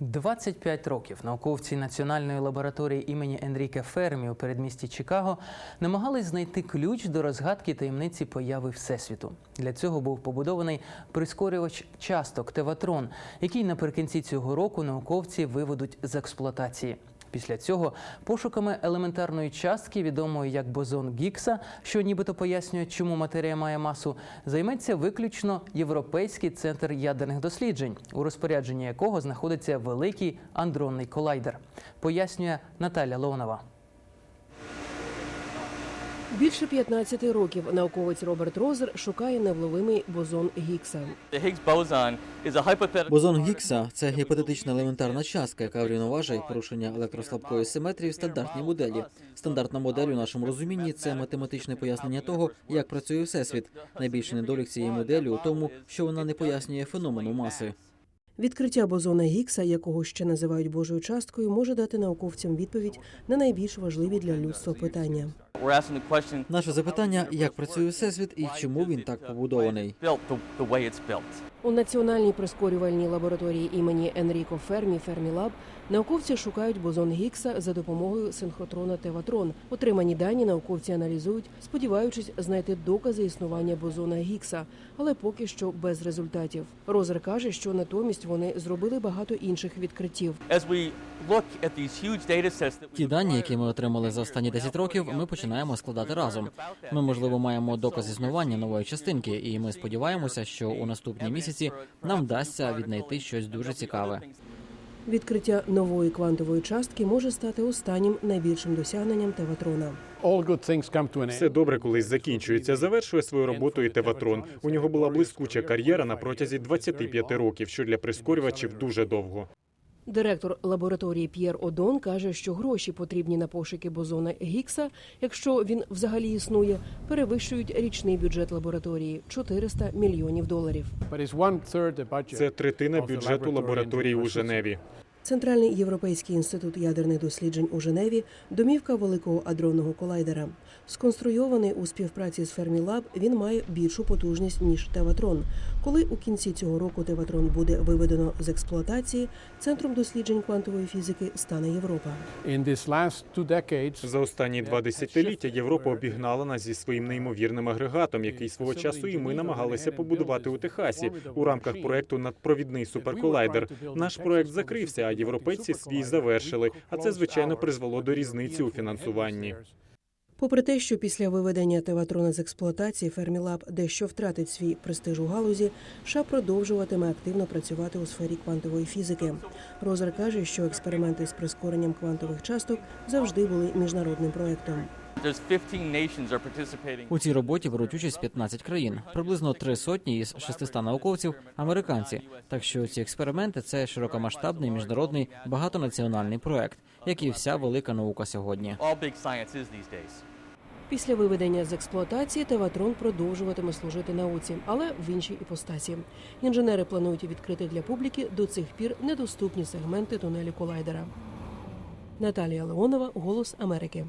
25 років науковці Національної лабораторії імені Енріке Фермі у передмісті Чикаго намагались знайти ключ до розгадки таємниці появи Всесвіту. Для цього був побудований прискорювач часток Теватрон, який наприкінці цього року науковці виведуть з експлуатації. Після цього пошуками елементарної частки, відомої як бозон Гікса, що нібито пояснює, чому матерія має масу, займеться виключно Європейський центр ядерних досліджень, у розпорядженні якого знаходиться великий андронний колайдер. Пояснює Наталя Леонова. Більше 15 років науковець Роберт Розер шукає невловимий бозон hypothetical Бозон Гікса це гіпотетична елементарна частка, яка врівноважує порушення електрослабкої симетрії в стандартній моделі. Стандартна модель у нашому розумінні це математичне пояснення того, як працює всесвіт. Найбільший недолік цієї моделі у тому, що вона не пояснює феномену маси. Відкриття бозона Гіггса, якого ще називають Божою часткою, може дати науковцям відповідь на найбільш важливі для людства питання. Наше запитання: як працює всесвіт і чому він так побудований? У національній прискорювальній лабораторії імені Енріко Фермі Фермілаб науковці шукають бозон Гіггса за допомогою синхротрона Теватрон. Отримані дані науковці аналізують, сподіваючись знайти докази існування бозона Гіггса, але поки що без результатів. Розер каже, що натомість вони зробили багато інших відкриттів. Ті дані, які ми отримали за останні 10 років, ми починаємо складати разом. Ми, можливо, маємо доказ існування нової частинки, і ми сподіваємося, що у наступні місяці нам вдасться віднайти щось дуже цікаве. Відкриття нової квантової частки може стати останнім найбільшим досягненням Теватрона. Все добре колись закінчується. Завершує свою роботу і Теватрон. У нього була блискуча кар'єра на протязі 25 років, що для прискорювачів дуже довго. Директор лабораторії П'єр Одон каже, що гроші потрібні на пошуки бозона Гікса, якщо він взагалі існує, перевищують річний бюджет лабораторії 400 мільйонів доларів. Це третина бюджету лабораторії у Женеві. Центральний європейський інститут ядерних досліджень у Женеві домівка великого адронного колайдера. Сконструйований у співпраці з Фермілаб, він має більшу потужність ніж Теватрон. Коли у кінці цього року Теватрон буде виведено з експлуатації, центром досліджень квантової фізики стане Європа. За останні два десятиліття Європа обігнала нас зі своїм неймовірним агрегатом, який свого часу і ми намагалися побудувати у Техасі у рамках проекту надпровідний суперколайдер. Наш проект закрився, а європейці свій завершили. А це звичайно призвело до різниці у фінансуванні. Попри те, що після виведення Теватрона з експлуатації Фермілаб дещо втратить свій престиж у галузі, США продовжуватиме активно працювати у сфері квантової фізики. Розер каже, що експерименти з прискоренням квантових часток завжди були міжнародним проектом. There's 15 nations. У цій роботі беруть участь 15 країн, приблизно три сотні із 600 науковців американці. Так що ці експерименти це широкомасштабний міжнародний багатонаціональний проект, як і вся велика наука сьогодні. Після виведення з експлуатації Теватрон продовжуватиме служити науці, але в іншій іпостасі. Інженери планують відкрити для публіки до цих пір недоступні сегменти тунелю колайдера. Наталія Леонова, Голос Америки.